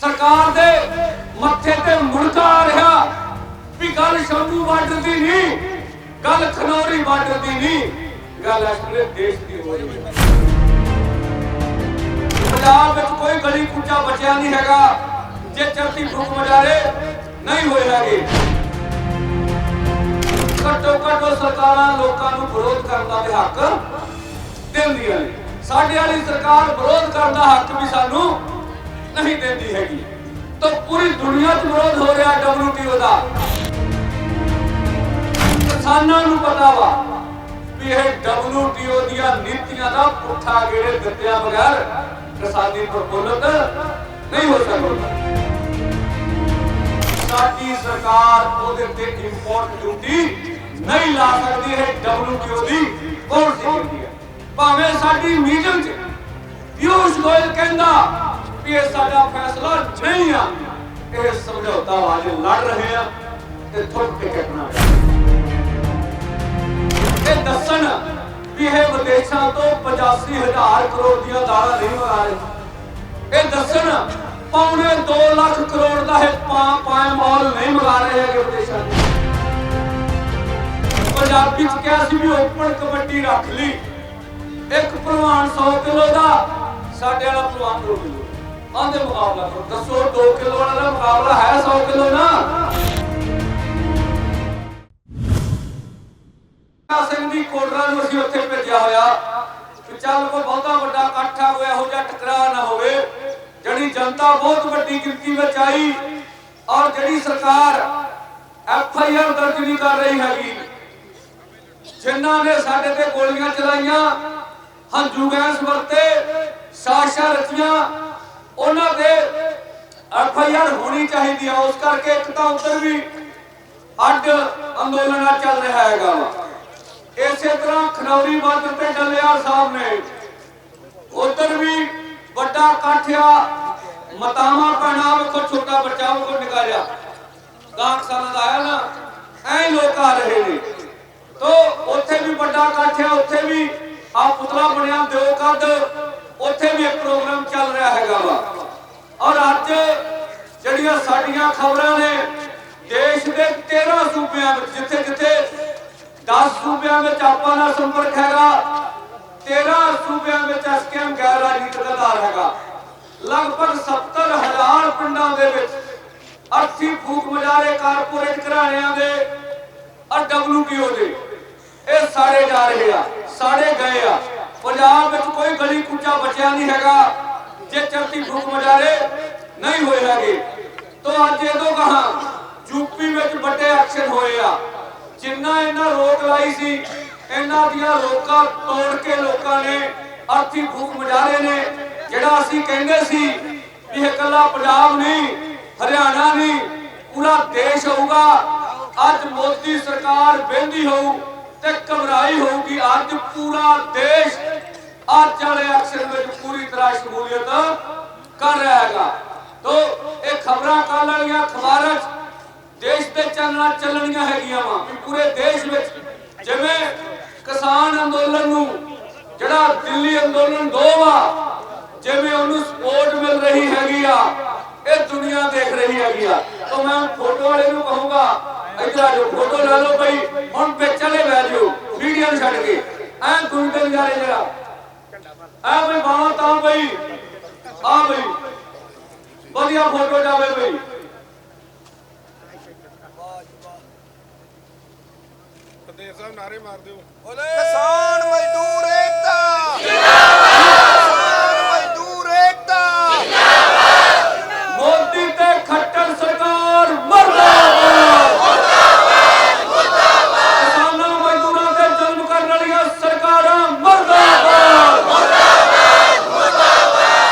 ਸਰਕਾਰ ਦੇ ਮੱਥੇ ਤੇ ਮੁੜਕਾ ਆ ਰਿਹਾ ਵੀ ਗੱਲ ਸ਼ੰਭੂ ਬਾਰਡਰ ਦੀ ਨਹੀਂ, ਗੱਲ ਖਨੌਰੀ ਬਾਰਡਰ ਦੀ ਨਹੀਂ, ਗੱਲ ਅਸਲੇ ਦੇਸ਼ ਦੀ ਹੋ ਰਹੀ ਹੈ। ਪੰਜਾਬ ਵਿੱਚ ਕੋਈ ਗਲੀ ਕੁੱਚਾ ਬਚਿਆ ਨਹੀਂ ਹੈਗਾ, ਜੇ ਚਰਤੀ ਫੁਕ ਮਜਾਰੇ ਨਹੀਂ ਹੋਏ ਘੱਟੋ ਘੱਟ ਸਰਕਾਰਾਂ ਲੋਕਾਂ ਨੂੰ ਵਿਰੋਧ ਕਰਨ ਦਾ ਵੀ ਹੱਕ ਦਿੰਦੀਆਂ ਨੇ। ਸਾਡੇ ਵਾਲੀ ਸਰਕਾਰ ਵਿਰੋਧ ਕਰਨ ਦਾ ਹੱਕ ਵੀ ਸਾਨੂੰ ਨਹੀਂ ਦਿੰਦੀ ਹੈਗੀ। ਤਾਂ ਪੂਰੀ ਦੁਨੀਆ 'ਚ ਵਿਰੋਧ ਹੋ ਰਿਹਾ WTO ਦਾ। ਕਿਸਾਨਾਂ ਨੂੰ ਪਤਾ ਵਾ ਵੀ ਇਹ WTO ਦੀਆਂ ਨੀਤੀਆਂ ਦਾ ਪੁੱਠਾ ਗੇੜੇ ਦਿੱਤਿਆਂ ਬਗੈਰ ਕਿਸਾਨੀ ਪ੍ਰਫੁੱਲਤ ਨਹੀਂ ਹੋ ਸਕਦਾ। ਸਾਡੀ ਸਰਕਾਰ ਉਹਦੇ ਤੇ ਇੰਪੋਰਟ ਡਿਊਟੀ ਨਹੀਂ ਲਾ ਸਕਦੀ ਹੈ WTO ਦੀ ਪਾਲਿਸੀ ਹੁੰਦੀ ਹੈ। ਭਾਵੇਂ ਸਾਡੀ ਮੀਟਿੰਗ 'ਚ ਪਿਊਸ਼ ਗੋਇਲ ਕਹਿੰਦਾ ਵੀ ਇਹ ਸਾਡਾ ਫੈਸਲਾ ਨਹੀਂ ਆ। ਇਹ ਸਮਝੌਤਾ ਅੱਜ ਲੜ ਰਹੇ ਆ ਤੇ ਥੁੱਕ ਕੇ ਕੱਟਣਾ ਇਹ ਦੱਸਣ ਵੀ ਇਹ ਵਿਦੇਸ਼ਾਂ ਤੋਂ 85000 ਕਰੋੜ ਦੀਆਂ ਦਾਲਾਂ ਨਹੀਂ ਮੰਗਾ ਰਹੇ। ਇਹ ਦੱਸਣ ਪੌਣੇ 2 ਲੱਖ ਕਰੋੜ ਦਾ ਇਹ ਪਾ ਪਾਇ ਮਾਲ ਨਹੀਂ ਮੰਗਾ ਰਹੇ ਹੈਗੇ ਵਿਦੇਸ਼ਾਂ ਤੋਂ। ਪੰਜਾਬੀ ਚ ਕਿਹਾ ਸੀ ਵੀ ਓਪਨ ਕਬੱਡੀ ਰੱਖ ਲਈ। ਇੱਕ ਭਲਵਾਨ 100 ਕਿਲੋ ਦਾ, ਸਾਡੇ ਵਾਲਾ ਭਲਵਾਨ 2 ਆਂਦੇ ਮੁਕਾਬਲਾ ਕਰੋ ਦੱਸੋ 2 ਕਿਲੋ ਵਾਲਾ ਮੁਕਾਬਲਾ ਹੈ 100 ਕਿਲੋ ਨਾ? ਸਿੰਘ ਦੀ ਕੋਟਰਾ ਨੂੰ ਅਸੀਂ ਉੱਥੇ ਭੇਜਿਆ ਹੋਇਆ। ਕਿ ਚੱਲ ਕੋ ਬਹੁਤਾ ਵੱਡਾ ਇਕੱਠਾ ਹੋਇਆ ਹੋ ਜਾਂ ਟਕਰਾਅ ਨਾ ਹੋਵੇ। ਜਿਹੜੀ ਜਨਤਾ ਬਹੁਤ ਵੱਡੀ ਗਿਣਤੀ ਵਿੱਚ ਆਈ, ਔਰ ਜਿਹੜੀ ਸਰਕਾਰ ਐਫ ਆਈ ਆਰ ਦਰਜ ਨਹੀਂ ਕਰ ਰਹੀ ਹੈਗੀ, ਜਿਨ੍ਹਾਂ ਨੇ ਸਾਡੇ ਤੇ ਗੋਲੀਆਂ ਚਲਾਈਆਂ, ਹੰਝੂ ਗੈਸ ਵਰਤੇ, ਸਾਜ਼ਿਸ਼ਾਂ ਰਚੀਆਂ ਉਹਨਾਂ ਦੇ ਐਫ ਹੋਣੀ ਚਾਹੀਦੀ ਆ। ਉਸ ਕਰਕੇ ਇੱਕ ਤਾਂ ਉੱਧਰ ਵੀ ਅੱਡ ਅੰਦੋਲਨ ਚੱਲ ਰਿਹਾ ਹੈਗਾ ਇਸੇ ਤਰ੍ਹਾਂ ਖਨੌਰੀ ਬਾਰਡਰ ਤੇ ਡੱਲੇਵਾਲ ਸਾਹਿਬ ਨੇ ਉਧਰ ਵੀ ਵੱਡਾ ਇਕੱਠਿਆ ਮਤਾਵਾ ਪੈਣਾ ਵੇਖੋ, ਛੋਟਾ ਬੱਚਾ ਵੇਖੋ ਨਿਕਾਲਿਆ ਗਾਂਕ ਸਾਲਾਂ ਦਾ ਆਇਆ ਨਾ, ਐ ਲੋਕ ਆ ਰਹੇ ਨੇ। ਤੋ ਉੱਥੇ ਵੀ ਵੱਡਾ ਇਕੱਠਿਆ ਉੱਥੇ ਵੀ ਆ ਪੁਤਲਾ ਬਣਿਆ, ਦਿਓ ਕੱਦ। ਉੱਥੇ ਵੀ ਇੱਕ ਪ੍ਰੋਗਰਾਮ ਚੱਲ ਰਿਹਾ ਹੈਗਾ ਵਾ। ਔਰ ਅੱਜ ਜਿਹੜੀਆਂ ਸਾਡੀਆਂ ਖਬਰਾਂ ਨੇ, ਦੇਸ਼ ਦੇ 13 ਸੂਬਿਆਂ ਵਿੱਚ, ਜਿੱਥੇ ਜਿੱਥੇ 10 ਸੂਬਿਆਂ ਵਿੱਚ ਆਪਾਂ ਨਾਲ ਸੰਪਰਕ ਹੈਗਾ 13 ਸੂਬਿਆਂ ਵਿੱਚ ਐਸਕੇਐਮ ਗੈਰ ਰਾਜਨੀਤਿਕ ਆਧਾਰ ਹੈਗਾ। ਲਗਭਗ 70000 ਪਿੰਡਾਂ ਦੇ ਵਿੱਚ ਅਰਥੀ ਫੂਕ ਮਜਾਰੇ ਕਾਰਪੋਰੇਟ ਘਰਾਣਿਆਂ ਦੇ ਔਰ WTO ਦੇ। ਇਹ ਸਾਰੇ ਜਾ ਰਹੇ ਆ, ਸਾਰੇ ਗਏ ਆ। ਪੰਜਾਬ ਵਿੱਚ ਕੋਈ ਗਲੀ ਕੁੱਚਾ ਬਚਿਆ ਨਹੀਂ ਹੈਗਾ। ਜੇ ਚਰਤੀ ਫੂਕ ਮਜਾਰੇ ਨਹੀਂ ਹੋਏ ਹੈਗੇ। ਤੋਂ ਅੱਜ ਇਹਦੋਂ ਕਹਾ ਯੂਪੀ ਵਿੱਚ ਵੱਡੇ ਐਕਸ਼ਨ ਹੋਏ ਆ। ਜਿੰਨਾ ਇਹਨਾਂ ਰੋਕ ਲਾਈ ਸੀ, ਇਹਨਾਂ ਦੀਆਂ ਰੋਕਾਂ ਤੋੜ ਕੇ ਲੋਕਾਂ ਨੇ ਅਰਥੀ ਫੂਕ ਮਜਾਰੇ ਨੇ, ਜਿਹੜਾ ਅਸੀਂ ਕਹਿੰਦੇ ਸੀ ਇਹ ਇਕੱਲਾ ਪੰਜਾਬ ਨਹੀਂ, ਹਰਿਆਣਾ ਨਹੀਂ, ਪੂਰਾ ਦੇਸ਼ ਹੋਊਗਾ। ਅੱਜ ਮੋਦੀ ਸਰਕਾਰ ਬਹਿੰਦੀ ਹੋਊ ਤੇ ਘਬਰਾਈ ਹੋਊਗੀ। ਅੱਜ ਪੂਰਾ ਦੇਸ਼ ਅੱਜ ਵਾਲੇ ਐਕਸ਼ਨ ਵਿੱਚ ਪੂਰੀ ਤਰ੍ਹਾਂ ਸ਼ਮੂਲੀਅਤ ਕਰ ਰਿਹਾ ਹੈਗਾ। ਤੋ ਇਹ ਖਬਰਾਂ ਕੱਲ ਵਾਲੀਆਂ ਅਖਬਾਰਾਂ ਦੇਸ਼ ਦੇ ਚੈਨਲਾਂ ਚੱਲਣੀਆਂ ਹੈਗੀਆਂ ਵਾ। ਪੂਰੇ ਦੇਸ਼ ਵਿੱਚ ਜਿਵੇਂ ਕਿਸਾਨ ਅੰਦੋਲਨ ਨੂੰ, ਜਿਹੜਾ ਦਿੱਲੀ ਅੰਦੋਲਨ ਦੋ ਵਾ ਜਿਵੇਂ ਉਹਨੂੰ ਸਪੋਰਟ ਮਿਲ ਰਹੀ ਹੈਗੀ ਆ, ਇਹ ਦੁਨੀਆ ਦੇਖ ਰਹੀ ਹੈਗੀ ਆ। ਤਾਂ ਮੈਂ ਫੋਟੋ ਵਾਲੇ ਨੂੰ ਕਹੂੰਗਾ, ਇੱਧਰ ਆ ਜਾਓ ਫੋਟੋ ਲੈ ਲਓ ਬਈ, ਹੁਣ ਪੇ ਚਲੇ ਬਹਿ ਜਾਓ ਵੀਡੀਓ ਛੱਡ ਕੇ। ਐ ਕੋਈ ਨਜ਼ਾਰੇ ਜਰਾ ਐ ਬਈ ਬਾਵਾ ਤਾਂ ਬਈ ਆ ਬਈ ਵਧੀਆ ਫੋਟੋ ਜਾਵੇ ਬਈ। ਦੇਰ ਸਾਹਿਬ ਨਾਰੇ ਮਾਰ ਦਿਓ। ਕਿਸਾਨ ਮਜ਼ਦੂਰ ਏਕਤਾ ਕਿਸਾਨ ਮਜ਼ਦੂਰ ਏਕਤਾ ਮੋਦੀ ਤੇ ਖੱਟਰ ਸਰਕਾਰ ਮਰਦਾਬਾਦ ਕਿਸਾਨਾਂ ਮਜ਼ਦੂਰਾਂ ਤੇ ਜ਼ੁਲਮ ਕਰਨ ਵਾਲੀਆਂ ਸਰਕਾਰਾਂ ਮਰਦਾਬਾਦ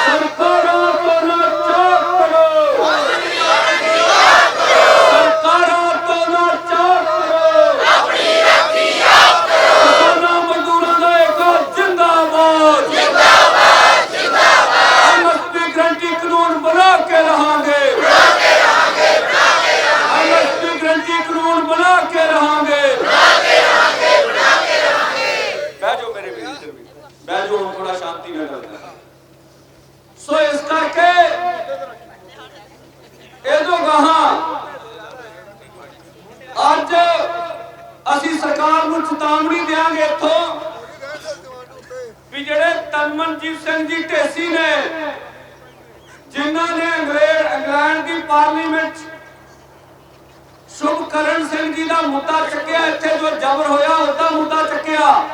ਸਰਕਾਰਾਂ ਤੋਂ ਨਾ ਚਾਕ ਕਰੋ ਸਰਕਾਰਾਂ ਤੋਂ ਨਾ ਚਾਕ ਕਰੋ ਕਿਸਾਨਾਂ ਮਜ਼ਦੂਰਾਂ ਦਾ ਇੱਕ ਚੇਤਾਵਨੀ ਦਿਆਂਗੇ ਇੱਥੋਂ ਵੀ ਜਿਹੜੇ ਤਨਮਨਜੀਤ ਸਿੰਘ ਜੀ ਢੇਸੀ ਨੇ, ਜਿਨ੍ਹਾਂ ਨੇ ਅੰਗਰੇਜ਼, ਇੰਗਲੈਂਡ ਦੀ ਪਾਰਲੀਮੈਂਟ ਸ਼ੁਭਕਰਨ ਸਿੰਘ ਜੀ ਦਾ ਮੁੱਦਾ ਚੱਕਿਆ, ਇੱਥੇ ਜੋ ਜ਼ਬਰ ਹੋਇਆ, ਉਹਦਾ ਮੁੱਦਾ ਚੱਕਿਆ।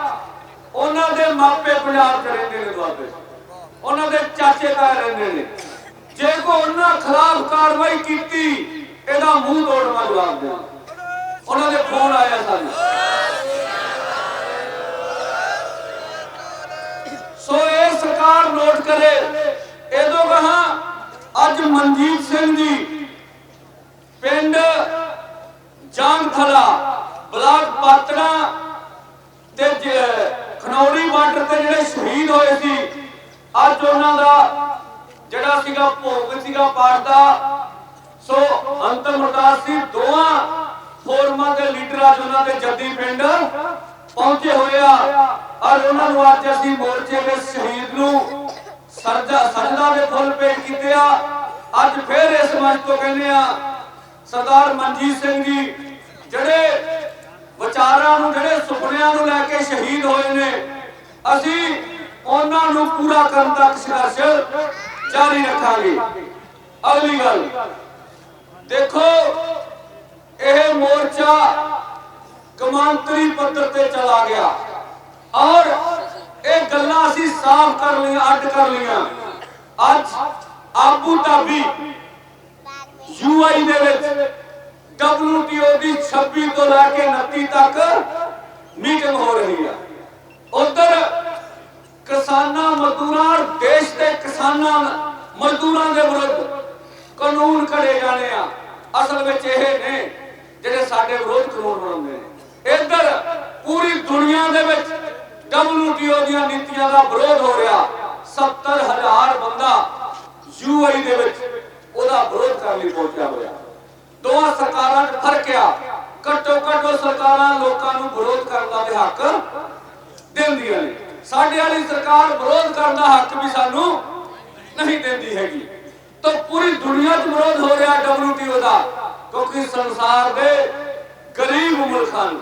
ਉਹਨਾਂ ਦੇ ਮਾਪੇ ਪੰਜਾਬ 'ਚ ਰਹਿੰਦੇ ਨੇ ਦੁਆਬੇ। ਉਹਨਾਂ ਦੇ ਚਾਚੇ ਤਾਏ ਰਹਿੰਦੇ ਨੇ। ਜੇ ਕੋ ਉਹਨਾਂ ਖਿਲਾਫ ਕਾਰਵਾਈ ਕੀਤੀ, ਇਹਦਾ ਮੂੰਹ ਤੋੜਵਾ ਜਵਾਬ ਦੇ ਉਹਨਾਂ ਦੇ ਫੋਨ ਆਇਆ ਸਾਨੂੰ। ਸੋ ਇਹ ਸਰਕਾਰ ਨੋਟ ਕਰੇ। ਇਹਦੋਂ ਕਹਾ, ਅੱਜ ਮਨਜੀਤ ਸਿੰਘ ਜੀ ਪਿੰਡ ਜਾਂਗਥਲਾ ਬਲਾਕ ਪਾਤੜਾ ਤੇ ਖਨੌਰੀ ਬਾਰਡਰ ਤੇ ਜਿਹੜੇ ਸ਼ਹੀਦ ਹੋਏ ਸੀ, ਅੱਜ ਉਹਨਾਂ ਦਾ ਜਿਹੜਾ ਸੀਗਾ ਭੋਗ ਸੀਗਾ ਪਾਠ ਸੋ ਅੰਤਮ ਅਰਦਾਸ ਸੀ ਦੋਵਾਂ ਫੋਰਮਾਂ ਦੇ ਲੀਡਰ ਅੱਜ ਉਹਨਾਂ ਦੇ ਜੱਦੀ ਪਿੰਡ ਪਹੁੰਚੇ ਹੋਏ ਆ। ਔਰ ਉਹਨਾਂ ਨੂੰ ਅੱਜ ਅਸੀਂ ਮੋਰਚੇ ਦੇ ਸ਼ਹੀਦ ਨੂੰ ਸਰਜਾ ਸਜਦਾ ਦੇ ਫੁੱਲ ਭੇਟ ਕੀਤੇ ਆ। ਅੱਜ ਫੇਰ ਇਸ ਮੰਚ ਤੋਂ ਕਹਿੰਦੇ ਆ, ਸਰਦਾਰ ਮਨਜੀਤ ਸਿੰਘ ਜੀ, ਜਿਹੜੇ ਵਿਚਾਰਾਂ ਨੂੰ, ਜਿਹੜੇ ਸੁਪਨਿਆਂ ਨੂੰ ਲੈ ਕੇ ਸ਼ਹੀਦ ਹੋਏ ਨੇ, ਅਸੀਂ ਉਹਨਾਂ ਨੂੰ ਪੂਰਾ ਕਰਨ ਤੱਕ ਸੰਘਰਸ਼ ਜਾਰੀ ਰੱਖਾਂਗੇ। ਅਗਲੀ ਗੱਲ, ਦੇਖੋ, ਇਹ ਮੋਰਚਾ ਕਮਾਂਤਰੀ ਪੱਧਰ ਤੇ ਚਲਾ ਗਿਆ। ਔਰ ਇਹ ਗੱਲਾਂ ਅਸੀਂ ਸਾਫ਼ ਕਰ ਲਈਆਂ, ਅੱਡ ਕਰ ਲਈਆਂ। ਅੱਜ ਆਬੂ ਧਾਬੀ ਯੂਆਈ ਦੇ ਵਿੱਚ WTO ਦੀ 26 ਤੋਂ ਲੈ ਕੇ 29 ਤੱਕ ਮੀਟਿੰਗ ਹੋ ਰਹੀ ਆ। ਉਧਰ ਕਿਸਾਨਾਂ ਮਜ਼ਦੂਰਾਂ, ਦੇਸ਼ ਦੇ ਕਿਸਾਨਾਂ ਮਜ਼ਦੂਰਾਂ ਦੇ ਵਿਰੁੱਧ ਕਾਨੂੰਨ ਘੜੇ ਜਾਣੇ ਆ। ਅਸਲ ਵਿੱਚ ਇਹ ਨੇ ਜਿਹੜੇ ਸਾਡੇ ਵਿਰੋਧ ਕਾਨੂੰਨ ਬਣਾਉਂਦੇ ਨੇ। ਇੱਧਰ ਪੂਰੀ ਦੁਨੀਆ ਦੇ ਵਿੱਚ WTO ਦੀਆਂ ਨੀਤੀਆਂ ਦਾ ਵਿਰੋਧ ਹੋ ਰਿਹਾ? 70000 ਬੰਦਾ ਯੂਆਈ ਦੇ ਵਿੱਚ ਉਹਦਾ ਵਿਰੋਧ ਕਰਨ ਲਈ ਪਹੁੰਚਿਆ ਹੋਇਆ। ਦੋਹਾਂ ਸਰਕਾਰਾਂ 'ਚ ਫ਼ਰਕ ਆ। ਘੱਟੋ ਘੱਟ ਸਰਕਾਰਾਂ ਲੋਕਾਂ ਨੂੰ ਵਿਰੋਧ ਕਰਨ ਦਾ ਵੀ ਹੱਕ ਦਿੰਦੀਆਂ ਨੇ। ਸਾਡੇ ਵਾਲੀ ਸਰਕਾਰ ਵਿਰੋਧ ਕਰਨ ਦਾ ਹੱਕ ਵੀ ਸਾਨੂੰ ਨਹੀਂ ਦਿੰਦੀ ਹੈਗੀ। ਤਾਂ ਪੂਰੀ ਦੁਨੀਆ 'ਚ ਵਿਰੋਧ ਹੋ ਰਿਹਾ WTO ਦਾ, ਕਿਉਂਕਿ ਸੰਸਾਰ ਦੇ ਗਰੀਬ ਮੁਲਕਾਂ ਨੂੰ,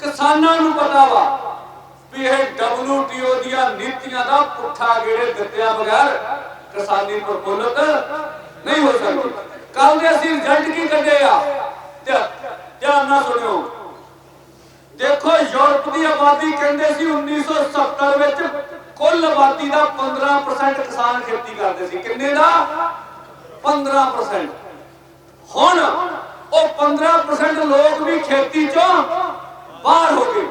ਕਿਸਾਨਾਂ ਨੂੰ ਪਤਾ ਵਾ ਵੀ ਇਹ WTO ਦੀਆਂ ਨੀਤੀਆਂ ਦਾ ਪੁੱਠਾ ਗੇੜੇ ਦਿੱਤਿਆਂ ਬਗੈਰ ਕਿਸਾਨੀ ਪ੍ਰਫੁੱਲਤ ਨਹੀਂ ਹੋ ਸਕਦੀ। ਕੱਲ ਦੇ ਅਸੀਂ ਰਿਜ਼ਲਟ ਕੀ ਕੱਢੇ ਆ? ਧਿਆਨ ਨਾਲ ਸੁਣਿਓ। ਦੇਖੋ, ਯੂਰਪ ਦੀ ਆਬਾਦੀ ਕਹਿੰਦੇ ਸੀ 1970 ਵਿੱਚ ਕੁੱਲ ਆਬਾਦੀ ਦਾ 15% ਕਿਸਾਨ ਖੇਤੀ ਕਰਦੇ ਸੀ। ਕਿੰਨੇ ਦਾ? 15% ਹੁਣ ਉਹ 15% ਲੋਕ ਵੀ ਖੇਤੀ ਚੋਂ ਬਾਹਰ ਹੋ ਗਏ।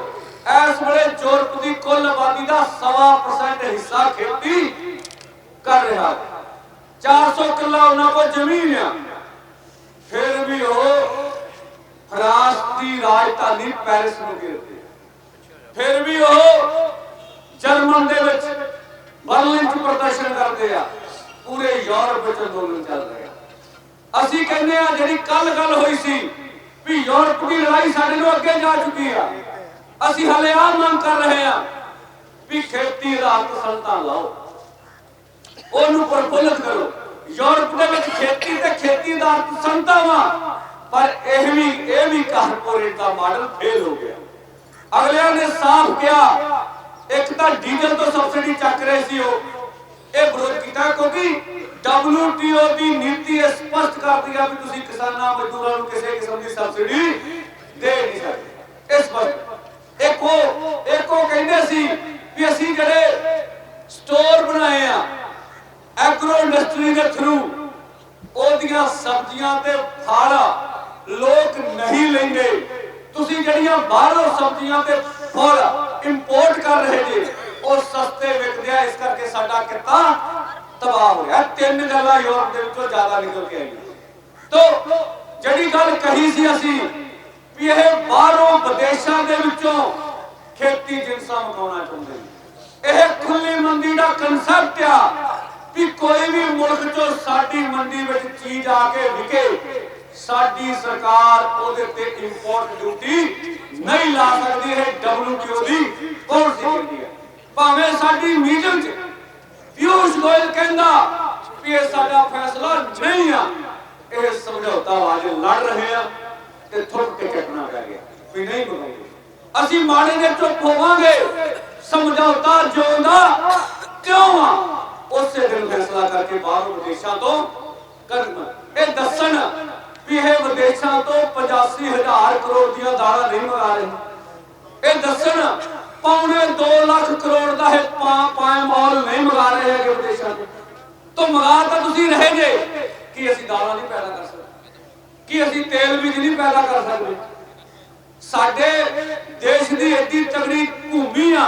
ਇਸ ਵੇਲੇ ਯੂਰਪ ਦੀ ਕੁੱਲ ਆਬਾਦੀ ਦਾ 1.5% ਹਿੱਸਾ ਖੇਤੀ ਕਰ ਰਿਹਾ ਹੈ। 400 ਕਿੱਲਾ ਉਹਨਾਂ ਕੋਲ ਜ਼ਮੀਨ ਆ। ਫਿਰ ਵੀ ਉਹ ਫਰਾਂਸ ਦੀ ਰਾਜਧਾਨੀ ਪੈਰਿਸ ਨੂੰ ਘੇਰਦੇ ਫਿਰ ਵੀ ਉਹ ਜਰਮਨ ਦੇ ਵਿੱਚ ਬਰਲਿਨ 'ਚ ਪ੍ਰਦਰਸ਼ਨ ਕਰਦੇ ਆ। ਪੂਰੇ ਯੂਰਪ ਵਿੱਚ ਅੰਦੋਲਨ ਚੱਲ ਰਿਹਾ ਅਸੀਂ ਕਹਿੰਦੇ ਆ, ਜਿਹੜੀ ਕੱਲ ਗੱਲ ਹੋਈ ਸੀ ਵੀ ਯੂਰਪ ਦੀ ਲੜਾਈ ਸਾਡੇ ਨੂੰ ਅੱਗੇ ਜਾ ਚੁੱਕੀ ਆ। ਅਸੀਂ ਹਲੇ ਆ ਮੰਗ ਕਰ ਰਹੇ ਆ ਵੀ ਖੇਤੀ ਰਾਤ ਸੰਤਾਂ ਲਾਓ। ਉਹਨੂੰ ਪ੍ਰਫੁੱਲਤ ਕਰੋ। ਯੂਰਪ ਦੇ ਵਿੱਚ ਖੇਤੀ ਤੇ ਖੇਤੀ ਦਾ ਅਰਥ ਸੰਤਾਵਾ ਪਰ ਇਹ ਵੀ ਇਹ ਵੀ ਕਾਰਪੋਰੇਟ ਦਾ ਮਾਡਲ ਫੇਲ ਹੋ ਗਿਆ। ਅਗਲਿਆਂ ਨੇ ਸਾਫ਼ ਕਿਹਾ, ਇੱਕ ਤਾਂ ਡੀਜ਼ਲ ਤੋਂ ਸਬਸਿਡੀ ਚੱਕ ਰਹੇ ਸੀ ਉਹ। ਇਹ ਵਿਰੋਧ ਕੀਤਾ ਕਿਉਂਕਿ WTO ਦੀ ਨੀਤੀ ਇਹ ਸਪਸ਼ਟ ਕਰਦੀ ਆ ਵੀ ਤੁਸੀਂ ਕਿਸਾਨਾਂ, ਮਜ਼ਦੂਰਾਂ ਨੂੰ ਕਿਸੇ ਕਿਸਮ ਦੀ ਸਬਸਿਡੀ ਦੇ ਨਹੀਂ ਸਕਦੇ। ਇਸ ਵਕਤ ਇੱਕ ਉਹ ਕਹਿੰਦੇ ਸੀ ਵੀ ਅਸੀਂ ਜਿਹੜੇ ਸਟੋਰ ਬਣਾਏ ਆ ਐਗਰੋ ਇੰਡਸਟਰੀ ਦੇ ਥਰੂ ਉਹਦੀਆਂ ਸਬਜ਼ੀਆਂ ਤੇ ਫਲ ਲੋਕ ਨਹੀਂ ਲੈਂਦੇ। ਤੁਸੀਂ ਜਿਹੜੀਆਂ ਬਾਹਰੋਂ ਸਬਜ਼ੀਆਂ ਤੇ ਫਲ ਇੰਪੋਰਟ ਕਰ ਰਹੇ ਜੀ, ਉਹ ਸਸਤੇ ਵਿਕਦੇ ਆ, ਇਸ ਕਰਕੇ ਸਾਡਾ ਕਿੱਤਾ ਤਬਾਹ ਹੋਇਆ ਤਿੰਨ ਗੱਲਾਂ ਯੂਰਪ ਦੇ ਵਿੱਚੋਂ ਜ਼ਿਆਦਾ ਨਿਕਲ ਕੇ ਆਈਆਂ। ਤੋ, ਜਿਹੜੀ ਗੱਲ ਕਹੀ ਸੀ ਅਸੀਂ ਵੀ ਇਹ ਬਾਹਰੋਂ ਵਿਦੇਸ਼ਾਂ ਦੇ ਵਿੱਚੋਂ ਖੇਤੀ ਜਿੰਸਾਂ ਮਕਾਉਣਾ ਚਾਹੁੰਦੇ ਨੇ। ਇਹ ਖੁੱਲੀ ਮੰਡੀ ਦਾ ਕਨਸੈਪਟ ਆ ਵੀ ਕੋਈ ਵੀ ਮੁਲਕ ਚੋਂ ਸਾਡੀ ਮੰਡੀ ਵਿੱਚ ਚੀਜ਼ ਆ ਕੇ ਵਿਕੇ, ਸਾਡੀ ਸਰਕਾਰ ਉਹਦੇ ਤੇ ਇੰਪੋਰਟ ਡਿਊਟੀ ਨਹੀਂ ਲਾ ਸਕਦੀ, ਇਹ WTO ਦੀ ਪਾਲਿਸੀ ਕਹਿੰਦੀ ਹੈ ਭਾਵੇਂ ਸਾਡੀ ਮੀਟਿੰਗ 'ਚ ਪਿਊਸ਼ ਗੋਇਲ ਕਹਿੰਦਾ ਵੀ ਇਹ ਸਾਡਾ ਫੈਸਲਾ ਨਹੀਂ ਆ, ਇਹ ਸਮਝੌਤਾ ਵਾਜੇ ਲੜ ਰਹੇ ਆ। ਤੇ ਥੁੱਕ ਕੇ ਕੱਟਣਾ ਪੈ ਗਿਆ। ਵੀ ਨਹੀਂ ਬਣਾਉਂਦੇ ਅਸੀਂ ਮਾੜੇ ਦੇ ਚੁੱਪ ਹੋਵਾਂਗੇ। ਸਮਝੌਤਾ ਜਿਉਂਦਾ ਕਿਉਂ ਆ। ਉਸੇ ਦਿਨ ਫੈਸਲਾ ਕਰਕੇ ਬਾਹਰੋਂ ਵਿਦੇਸ਼ਾਂ ਤੋਂ ਕਰਨ ਇਹ ਦੱਸਣ ਵੀ ਇਹ ਵਿਦੇਸ਼ਾਂ ਤੋਂ 85000 ਕਰੋੜ ਦੀਆਂ ਦਾਲਾਂ ਨਹੀਂ ਮੰਗਾ ਰਹੇ। ਇਹ ਦੱਸਣ ਪੌਣੇ 2 ਲੱਖ ਕਰੋੜ ਦਾ ਇਹ ਪਾ ਪਾਇ ਨਹੀਂ ਮੰਗਾ ਰਹੇ ਹੈਗੇ ਵਿਦੇਸ਼ਾਂ ਤੋਂ। ਤੋਂ ਮੰਗਾ ਤਾਂ ਤੁਸੀਂ ਰਹੇ ਜੇ, ਕਿ ਅਸੀਂ ਦਾਲਾਂ ਨਹੀਂ ਪੈਦਾ ਕਰ ਸਕਦੇ। ਕਿ ਅਸੀਂ ਤੇਲ ਵੀ ਨਹੀਂ ਪੈਦਾ ਕਰ ਸਕਦੇ। ਸਾਡੇ ਦੇਸ਼ ਦੀ ਏਡੀ ਤਗੜੀ ਭੂਮੀ ਆ,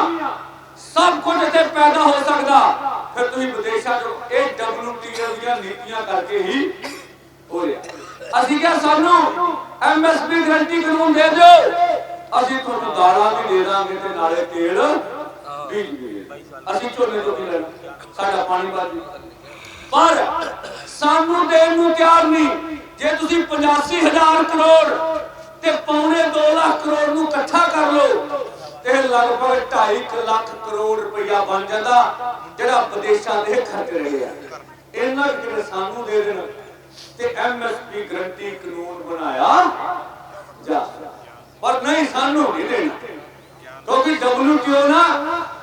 ਸਭ ਕੁਝ ਇੱਥੇ ਪੈਦਾ ਹੋ ਸਕਦਾ। ਫਿਰ ਤੁਸੀਂ ਵਿਦੇਸ਼ਾਂ ਚੋਂ ਇਹ WTO ਦੀਆਂ ਨੀਤੀਆਂ ਕਰਕੇ ਹੀ ਹੋ ਰਿਹਾ। ਅਸੀਂ ਕਿਹਾ, ਸਾਨੂੰ ਐਮਐਸਪੀ ਗਰੰਟੀ ਕਾਨੂੰਨ ਦੇ ਦਿਓ। ਅਸੀਂ ਤੁਹਾਨੂੰ ਦਾਲਾਂ ਵੀ ਦੇ ਦਾਂਗੇ ਤੇ ਨਾਲੇ ਤੇਲ ਵੀ ਅਸੀਂ ਝੋਨੇ ਤੋਂ ਕੀ ਲੈਣਾ? ਸਾਡਾ ਪਾਣੀ ਬਾਜੀ ਪਰ ਸਾਨੂੰ ਦੇਣ ਨੂੰ ਤਿਆਰ ਨਹੀਂ। ਜੇ ਤੁਸੀਂ 85000 ਕਰੋੜ ਤੇ ਪੌਣੇ 2 ਲੱਖ ਕਰੋੜ ਨੂੰ ਇਕੱਠਾ ਕਰ ਲਓ, ਤੇ ਲਗਭਗ 2.5 ਲੱਖ ਕਰੋੜ ਰੁਪਇਆ ਬਣ ਜਾਂਦਾ, ਜਿਹੜਾ ਵਿਦੇਸ਼ਾਂ ਦੇ ਖਰਚ ਰਹੇ ਆ। ਇਹਨਾਂ ਕਿਤੇ ਸਾਨੂੰ ਦੇ ਦੇਣ ਤੇ ਐਮਐਸਪੀ ਗਰੰਟੀ ਕਾਨੂੰਨ ਬਣਾਇਆ ਜਾ ਪਰ ਨਹੀਂ, ਸਾਨੂੰ ਨਹੀਂ ਦੇਣਾ। ਕਿਉਂਕਿ WTO ਨਾ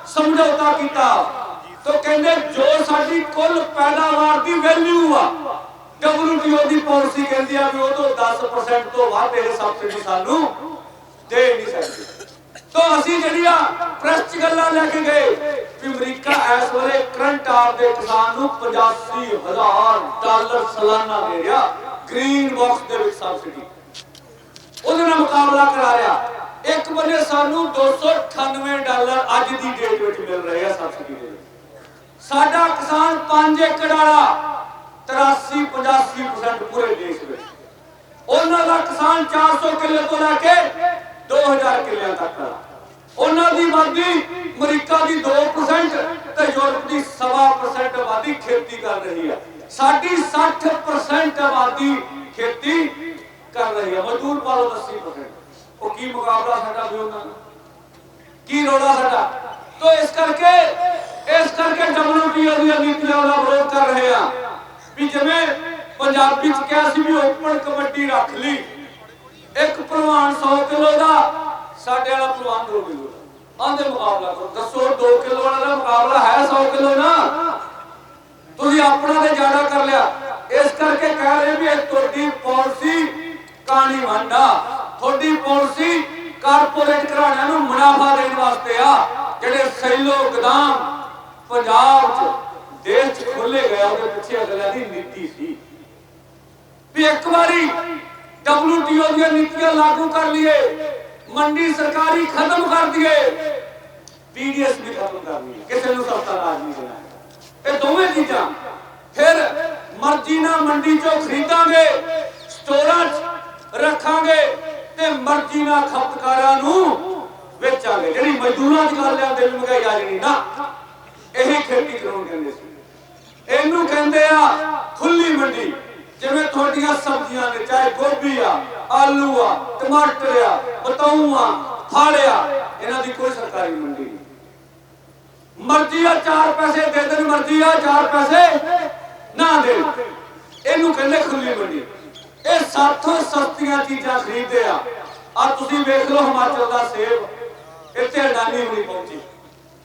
ਸਮਝੌਤਾ ਕੀਤਾ। ਤੋ ਕਹਿੰਦੇ ਜੋ ਸਾਡੀ ਕੁੱਲ ਪੈਦਾਵਾਰ ਦੀ ਵੈਲਿਊ ਆ WTO ਦੀ ਪਾਲਿਸੀ ਕਹਿੰਦੀ ਆ ਵੀ ਉਹ ਤੋਂ 10% ਤੋਂ ਵੱਧ ਇਹ ਸਬਸਿਡੀ ਸਾਨੂੰ ਦੇ ਨਹੀਂ ਸਕਦੇ। ਤੋ ਅਸੀਂ ਜਿਹੜੀਆਂ ਪ੍ਰੈਸ ਗੱਲਾਂ ਲੈ ਕੇ ਗਏ ਵੀ ਅਮਰੀਕਾ ਇਸ ਵੇਲੇ ਕਰੰਟ ਆਪ ਦੇ ਕਿਸਾਨ ਨੂੰ 85000 ਡਾਲਰ ਸਾਲਾਨਾ ਦੇ ਰਿਹਾ, ਗ੍ਰੀਨ ਬਾਕਸ ਦੇ ਵਿੱਚ ਸਬਸਿਡੀ। ਉਹਦੇ ਨਾਲ ਮੁਕਾਬਲਾ ਕਰਾ ਰਿਹਾ। ਇੱਕ ਬੰਨੇ ਸਾਨੂੰ 298 ਡਾਲਰ ਅੱਜ ਦੀ ਡੇਟ ਵਿੱਚ ਮਿਲ ਰਹੇ ਆ ਸਬਸਿਡੀ ਦੇ ਸਾਡਾ ਕਿਸਾਨ 5 ਏਕੜ ਵਾਲਾ 83 85% ਪੂਰੇ ਦੇਸ਼ ਵਿੱਚ। ਉਹਨਾਂ ਦਾ ਕਿਸਾਨ 400 ਕਿੱਲੇ ਤੋਂ ਲੈ ਕੇ 2000 ਕਿੱਲਿਆਂ ਤੱਕ ਦਾ ਉਹਨਾਂ ਦੀ ਆਬਾਦੀ ਅਮਰੀਕਾ ਦੀ 2% ਤੇ ਯੂਰਪ ਦੀ 7% ਆਬਾਦੀ ਖੇਤੀ ਕਰ ਰਹੀ ਹੈ ਸਾਡੀ 60% ਆਬਾਦੀ ਖੇਤੀ ਕਰ ਰਹੀ ਹੈ ਮਜ਼ਦੂਰ ਪਾਲੋ 80% ਉਹ ਕੀ ਮੁਕਾਬਲਾ ਸਾਡਾ ਵੀ ਉਹਨਾਂ ਨਾਲ ਕੀ ਰੋੜਾ ਸਾਡਾ? ਤੋ ਇਸ ਕਰਕੇ ਇਸ ਕਰਕੇ WTO ਦੀਆਂ ਨੀਤੀਆਂ ਦਾ ਵਿਰੋਧ ਕਰ ਰਹੇ ਆ। ਵੀ ਜਿਵੇਂ ਪੰਜਾਬੀ ਚ ਕਿਹਾ ਸੀ ਵੀ ਓਪਨ ਕਬੱਡੀ ਰੱਖ ਲਈ, ਇੱਕ ਪਹਿਲਵਾਨ 100 ਕਿਲੋ ਦਾ, ਸਾਡੇ ਵਾਲਾ ਪਹਿਲਵਾਨ 2 ਕਿਲੋ ਆਂਦੇ ਮੁਕਾਬਲਾ ਕਰੋ, ਦੱਸੋ 2 ਕਿਲੋ ਵਾਲਾ ਦਾ ਮੁਕਾਬਲਾ ਹੈ 100 ਕਿਲੋ ਨਾ? ਤੁਸੀਂ ਆਪਣਾ ਤੇ ਜ਼ਿਆਦਾ ਕਰ ਲਿਆ। ਇਸ ਕਰਕੇ ਕਹਿ ਰਹੇ ਵੀ ਇਹ ਤੁਹਾਡੀ ਪਾਲਿਸੀ ਕਾਣੀ ਵਾਂਡਾ ਤੁਹਾਡੀ ਪਾਲਿਸੀ ਕਾਰਪੋਰੇਟ ਘਰਾਣਿਆਂ ਨੂੰ ਮੁਨਾਫਾ ਦੇਣ ਵਾਸਤੇ ਆ, ਜਿਹੜੇ ਸੈਲੋ ਗਦਾਮ ਪੰਜਾਬ ਚ ਦੇਸ਼ ਚ ਖੋਲੇ ਗਏ ਉਹਦੇ ਪਿੱਛੇ ਅਗਲਾ ਦੀ ਨੀਤੀ ਸੀ। ਵੀ ਇੱਕ ਵਾਰੀ WTO ਦੀਆਂ ਨੀਤੀਆਂ ਲਾਗੂ ਕਰ ਲਈਏ, ਮੰਡੀ ਸਰਕਾਰੀ ਖਤਮ ਕਰ ਦਈਏ ਪੀਡੀਐਸ ਵੀ ਖਤਮ ਕਰ ਲਈਏ ਕਿਸੇ ਨੂੰ ਸਸਤਾ ਰਾਜ ਨਹੀਂ ਦੇਣਾ ਇਹ ਦੋਵੇਂ ਚੀਜ਼ਾਂ, ਫਿਰ ਮਰਜ਼ੀ ਨਾਲ ਮੰਡੀ ਚੋਂ ਖਰੀਦਾਂਗੇ, ਸਟੋਰਾਂ 'ਚ ਰੱਖਾਂਗੇ ਤੇ ਮਰਜ਼ੀ ਨਾਲ ਖਪਤਕਾਰਾਂ ਨੂੰ ਵੇਚਾਂਗੇ। ਜਿਹੜੀ ਮਜ਼ਦੂਰਾਂ ਦੀ ਗੱਲ ਆ ਦਿਲ ਮਹਿੰਗਾਈ ਆ ਜਣੀ ਨਾ, ਇਹੀ ਖੇਤੀ ਕਾਨੂੰਨ ਕਹਿੰਦੇ ਸੀ। ਇਹਨੂੰ ਕਹਿੰਦੇ ਆ ਖੁੱਲੀ ਮੰਡੀ। ਜਿਵੇਂ ਤੁਹਾਡੀਆਂ ਸਬਜ਼ੀਆਂ ਨੇ, ਚਾਹੇ ਗੋਭੀ ਆ, ਆਲੂ ਆ, ਟਮਾਟਰ ਆ, ਬਤਾਊ ਆ, ਫਲ ਇਹਨਾਂ ਦੀ ਕੋਈ ਸਰਕਾਰੀ ਮੰਡੀ ਨਹੀਂ। ਮਰਜ਼ੀ ਆ ਚਾਰ ਪੈਸੇ ਦੇ ਦੇਣ, ਮਰਜ਼ੀ ਆ ਚਾਰ ਪੈਸੇ ਨਾ ਦੇ ਇਹਨੂੰ ਕਹਿੰਦੇ ਖੁੱਲੀ ਮੰਡੀ। ਇਹ ਸਾਥੋਂ ਸਸਤੀਆਂ ਚੀਜ਼ਾਂ ਖਰੀਦਦੇ ਆ। ਆ ਤੁਸੀਂ ਵੇਖ ਲਓ ਹਿਮਾਚਲ ਦਾ ਸੇਬ, ਇੱਥੇ ਅਡਾਨੀ ਵੀ ਨਹੀਂ ਪਹੁੰਚੀ।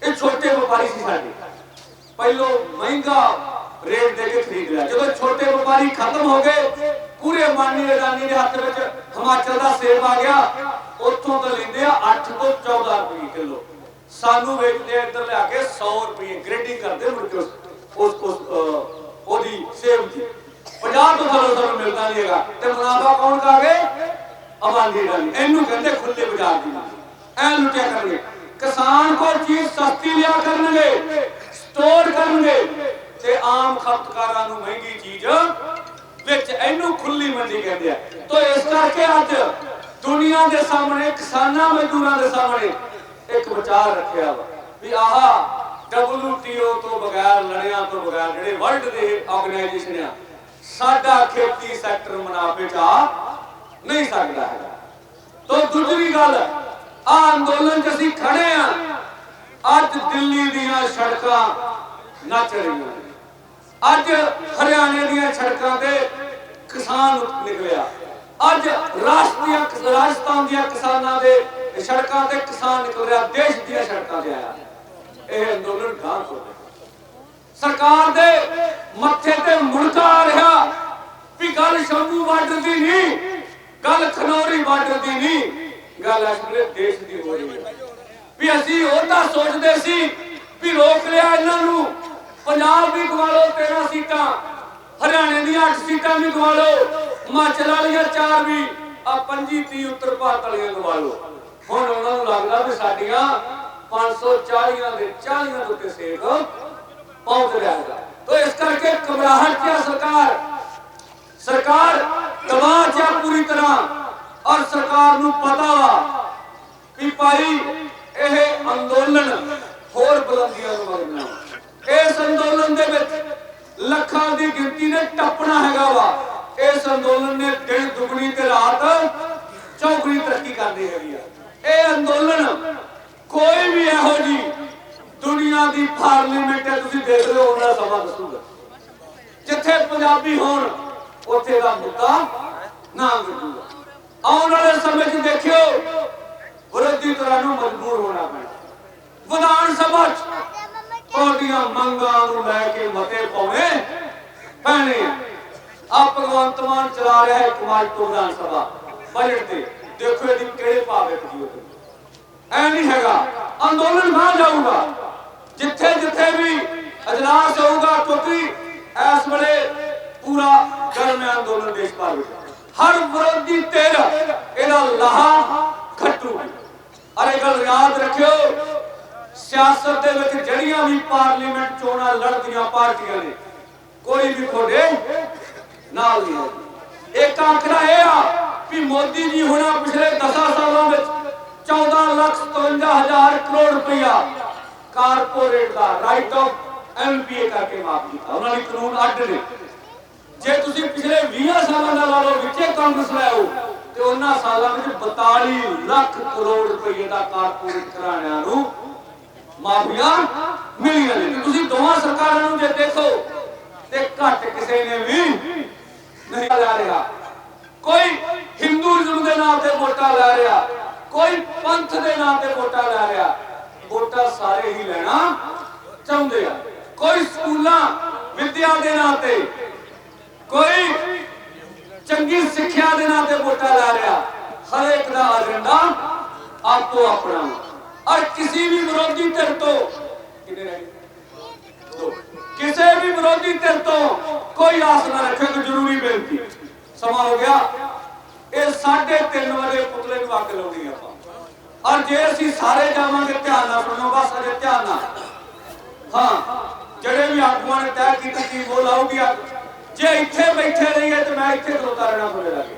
ਇਹ ਛੋਟੇ ਵਪਾਰੀ ਸੀ ਸਾਡੇ। ਪਹਿਲੋ ਮਹਿੰਗਾ ਰੇਟ ਦੇ ਕੇ ਖਰੀਦ ਲਿਆ। ਜਦੋਂ ਛੋਟੇ ਵਪਾਰੀ ਖਤਮ ਹੋ ਗਏ, ਪੂਰੇ ਮਾਨੀ ਅਡਾਨੀ ਦੇ ਹੱਥ ਵਿੱਚ ਹਿਮਾਚਲ ਦਾ ਸੇਬ ਆ ਗਿਆ। ਉੱਥੋਂ ਤਾਂ ਲੈਂਦੇ ਆ 8 ਤੋਂ 14 ਰੁਪਏ ਕਿਲੋ। ਸਾਨੂੰ ਵੇਚਦੇ ਇੱਧਰ ਲਿਆ ਕੇ 100 ਰੁਪਏ। ਗ੍ਰੇਡਿੰਗ ਕਰਦੇ ਮੁੜ ਉਸ ਉਸ ਉਹਦੀ ਸੇਬ ਦੀ। 50 ਤੋਂ ਥੱਲੇ ਸਾਨੂੰ ਮਿਲਦਾ ਨਹੀਂ ਹੈਗਾ। ਤੇ ਮੁਨਾਫਾ ਕੌਣ ਕਾਗੇ ਆਬਾਦੀ ਦਾ ਇਹਨੂੰ ਕਹਿੰਦੇ ਖੁੱਲੇ ਬਾਜ਼ਾਰ ਦੀ ਐ ਲੁੱਟਿਆ ਕਰਨਗੇ। ਕਿਸਾਨ ਕੋਲ ਚੀਜ਼ ਸਸਤੀ ਲਿਆ ਕਰਨਗੇ। ਸਟੋਰ ਕਰਨਗੇ ਤੇ ਆਮ ਖਪਤਕਾਰਾਂ ਨੂੰ ਮਹਿੰਗੀ ਚੀਜ਼ ਵਿੱਚ ਇਹਨੂੰ ਖੁੱਲੀ ਮੰਡੀ ਕਹਿੰਦੇ ਆ। ਤੋਂ ਇਸ ਕਰਕੇ ਅੱਜ ਦੁਨੀਆ ਦੇ ਸਾਹਮਣੇ, ਕਿਸਾਨਾਂ ਮਜ਼ਦੂਰਾਂ ਦੇ ਸਾਹਮਣੇ ਇੱਕ ਵਿਚਾਰ ਰੱਖਿਆ ਵਾ ਵੀ ਆਹ WTO ਤੋਂ ਬਗੈਰ, ਲੜਿਆਂ ਤੋਂ ਬਗੈਰ ਜਿਹੜੇ ਵਰਲਡ ਦੇ ਆਰਗੇਨਾਈਜੇਸ਼ਨ ਆ, ਸਾਡਾ ਖੇਤੀ ਸੈਕਟਰ ਮੁਨਾਫੇ ਚ ਆ ਨਹੀਂ ਸਕਦਾ ਹੈ ਤੋਂ ਦੂਜੀ ਗੱਲ ਆ ਅੰਦੋਲਨ ਚ ਅਸੀਂ ਖੜੇ ਆ। ਅੱਜ ਦਿੱਲੀ ਦੀਆਂ ਸੜਕਾਂ ਨੱਚ ਰਹੀਆਂ ਅੱਜ ਹਰਿਆਣੇ ਦੀਆਂ ਸੜਕਾਂ ਤੇ ਕਿਸਾਨ ਨਿਕਲਿਆ। ਅੱਜ ਰਾਸ਼ਟਰੀय ਰਾਜਸਥਾਨ ਦੀਆਂ ਕਿਸਾਨਾਂ ਦੇ ਸੜਕਾਂ ਤੇ ਕਿਸਾਨ ਨਿਕਲ ਰਿਹਾ, ਦੇਸ਼ ਦੀਆਂ ਸੜਕਾਂ ਤੇ ਆਇਆ। ਇਹ ਅੰਦੋਲਨ ਗਾਂ ਹੋ ਰਿਹਾ ਸਰਕਾਰ ਦੇ ਮੱਥੇ ਤੇ ਮੁੜਕਾ ਆ ਰਿਹਾ ਵੀ ਗੱਲ ਸ਼ੰਭੂ ਬਾਰਡਰ ਦੀ ਨਹੀਂ, ਗੱਲ ਖਨੌਰੀ ਬਾਰਡਰ ਦੀ ਨਹੀਂ, ਗੱਲ ਅਸਲੇ ਦੇਸ਼ ਦੀ ਹੋ ਰਹੀ ਹੈ। ਵੀ ਅਸੀਂ ਉਹ ਤਾਂ ਸੋਚਦੇ ਸੀ ਵੀ ਰੋਕ ਲਿਆ ਇਹਨਾਂ ਨੂੰ। ਪੰਜਾਬ ਵੀ ਗਵਾ ਲਓ 13 ਸੀਟਾਂ, ਹਰਿਆਣੇ ਦੀਆਂ 8 ਸੀਟਾਂ ਵੀ ਗਵਾ ਲਓ, ਹਿਮਾਚਲ ਵਾਲੀਆਂ 4 ਵੀ, ਆ 25 30 ਉੱਤਰ ਭਾਰਤ ਵਾਲੀਆਂ ਗਵਾ ਲਓ। ਹੁਣ ਉਹਨਾਂ ਨੂੰ ਲੱਗਦਾ ਵੀ ਸਾਡੀਆਂ 540 ਦੇ 40 ਦੇ ਉੱਤੇ ਸੇਕ ਪਹੁੰਚ ਜਾਏਗਾ ਤੋ ਇਸ ਕਰਕੇ ਘਬਰਾਹਟ ਕਿਆ ਸਰਕਾਰ ਸਰਕਾਰ ਦਬਾਅ 'ਚ ਪੂਰੀ ਤਰ੍ਹਾਂ, ਔਰ ਸਰਕਾਰ ਨੂੰ ਪਤਾ ਵਾ ਵੀ ਭਾਈ ਇਹ ਅੰਦੋਲਨ ਹੋਰ ਬੁਲੰਦੀਆਂ ਨੂੰ ਵਗਣਾ ਇਸ ਅੰਦੋਲਨ ਦੇ ਵਿੱਚ ਲੱਖਾਂ ਦੀ ਗਿਣਤੀ ਨੇ ਟੱਪਣਾ ਹੈਗਾ ਵਾ। ਇਸ ਅੰਦੋਲਨ ਨੇ ਦਿਨ, ਦੁਗਣੀ ਤੇ ਰਾਤ ਚੌਗਣੀ ਤਰੱਕੀ ਕਰਨੀ ਹੈਗੀ ਆ। ਇਹ ਅੰਦੋਲਨ ਕੋਈ ਵੀ ਇਹੋ ਜੀ ਦੁਨੀਆ ਦੀ ਪਾਰਲੀਮੈਂਟ ਹੈ, ਤੁਸੀਂ ਦੇਖ ਰਹੇ ਹੋ ਉਹਨਾਂ ਦਾ ਸਮਾਂ ਦੱਸੂਗਾ। ਜਿੱਥੇ ਪੰਜਾਬੀ ਹੋਣ, ਉੱਥੇ ਦਾ ਮੁੱਦਾ ਨਾ ਗੁੱਜੂਗਾ ਆਉਣ ਵਾਲੇ ਸਮੇਂ 'ਚ ਦੇਖਿਓ ਵਿਰੋਧੀ ਧਿਰਾਂ ਨੂੰ ਮਜਬੂਰ ਹੋਣਾ ਪੈਣਾ। ਵਿਧਾਨ ਸਭਾ 'ਚ ਤੁਹਾਡੀਆਂ ਮੰਗਾਂ ਨੂੰ ਲੈ ਕੇ ਮਤੇ ਪਾਉਣੇ ਪੈਣੇ। ਆ ਭਗਵੰਤ ਮਾਨ ਚਲਾ ਰਿਹਾ ਹੈ ਕੁਮਾਰ ਵਿਧਾਨ ਸਭਾ। ਬਜਟ ਤੇ ਦੇਖੋ ਇਹਦੀ ਕਿਹੜੇ ਭਾਅ ਵੇਖਦੀ ਐ ਨਹੀਂ ਹੈਗਾ। ਅੰਦੋਲਨ ਨਾ ਜਾਊਗਾ। ਜਿੱਥੇ ਜਿੱਥੇ ਵੀ ਅਜਲਾਸ ਹੋਊਗਾ, ਕਿਉਂਕਿ ਇਸ ਵੇਲੇ ਪੂਰਾ ਗਰਮ ਹੈ ਅੰਦੋਲਨ ਦੇਸ਼ ਭਰ ਵਿੱਚ। ਹਰ ਵਿਰੋਧੀ ਧਿਰ ਇਹਦਾ ਲਾਹਾ ਖੱਟੂ। ਅਰੇ ਗੱਲ ਯਾਦ ਰੱਖਿਓ, ਸਿਆਸਤ ਦੇ ਵਿੱਚ ਜਿਹੜੀਆਂ ਵੀ ਪਾਰਲੀਮੈਂਟ ਚੋਣਾਂ ਲੜਦੀਆਂ ਪਾਰਟੀਆਂ ਨੇ, ਕੋਈ ਵੀ ਤੁਹਾਡੇ ਨਾਲ ਨਹੀਂ ਇੱਕ ਆਂਕੜਾ ਇਹ ਆ ਵੀ ਮੋਦੀ ਜੀ ਹੁਣਾਂ ਪਿਛਲੇ 10 ਸਾਲਾਂ ਵਿੱਚ 14 ਲੱਖ 57 ਕਰੋੜ ਰੁਪਇਆ ਕਾਰਪੋਰੇਟ ਦਾ ਰਾਈਟ ਆਫ ਐਮਪੀਏ ਕਰਕੇ ਮਾਫ ਕੀਤਾ। ਉਹਨਾਂ ਦੀ ਕਾਨੂੰਨ ਅੱਡ ਨੇ। ਜੇ ਤੁਸੀਂ ਪਿਛਲੇ 20 ਸਾਲਾਂ ਦਾ ਲਾ ਲਓ, ਵਿੱਚੇ ਕਾਂਗਰਸ ਲੈ ਤੇ ਉਹਨਾਂ ਸਾਲਾਂ ਵਿੱਚ 42 ਲੱਖ ਕਰੋੜ ਰੁਪਏ ਦਾ ਕਾਰਪੋਰੇਟ ਘਰਾਣਿਆਂ ਨੂੰ ਮਾਫੀਆ ਮਿਲੀਆਂ ਨੇ। ਤੁਸੀਂ ਦੋਵਾਂ ਸਰਕਾਰਾਂ ਨੂੰ ਜੇ ਦੇਖੋ ਤੇ ਘੱਟ ਕਿਸੇ ਨੇ ਵੀ ਨਹੀਂ ਲੈ ਰਿਹਾ। ਕੋਈ ਹਿੰਦੂਇਜ਼ਮ ਦੇ ਨਾਮ ਤੇ ਵੋਟਾਂ ਲੈ ਰਿਹਾ, ਕੋਈ ਪੰਥ ਦੇ ਨਾਮ ਤੇ ਵੋਟਾਂ ਲੈ ਰਿਹਾ, ਵੋਟਾਂ ਸਾਰੇ ਹੀ ਲੈਣਾ ਚਾਹੁੰਦੇ ਆ। ਕੋਈ ਸਕੂਲਾਂ, ਵਿਦਿਆ ਦੇ ਨਾਂ ਤੇ, ਕੋਈ ਚੰਗੀ ਸਿੱਖਿਆ ਦੇ ਨਾਂ ਤੇ ਵੋਟਾਂ ਲੈ ਰਿਹਾ ਹਰ ਇੱਕ ਦਾ ਏਜੰਡਾ ਆਪੋ ਆਪਣਾ। ਔਰ ਕਿਸੇ ਵੀ ਵਿਰੋਧੀ ਧਿਰ ਤੋਂ ਕਿੰਨੇ ਰਹਿ ਕਿਸੇ ਵੀ ਵਿਰੋਧੀ ਧਿਰ ਤੋਂ ਕੋਈ ਆਸ ਨਾ ਰੱਖੇ ਕੋਈ ਜ਼ਰੂਰੀ ਬੇਨਤੀ। ਸਮਾਂ ਹੋ ਗਿਆ। ਇਹ 3:30 ਵਜੇ ਪੁਤਲੇ ਨੂੰ ਅੱਗ ਲਾਉਣੀ ਆਪਾਂ। ਔਰ ਜੇ ਅਸੀਂ ਸਾਰੇ ਜਾਵਾਂਗੇ ਧਿਆਨ ਨਾਲ ਸੁਣੋ, ਬਸ ਅਜੇ ਧਿਆਨ ਨਾਲ। ਹਾਂ, ਜਿਹੜੇ ਵੀ ਆਗੂਆਂ ਨੇ ਤੈਅ ਕੀਤੀ ਸੀ, ਉਹ ਲਾਉਗੀ ਅੱਗ। ਜੇ ਇੱਥੇ ਬੈਠੇ ਰਹੀਏ ਤੇ ਮੈਂ ਇੱਥੇ ਖਲੋਤਾ ਰਹਿਣਾ ਤੁਹਾਡੇ ਲਾਗੇ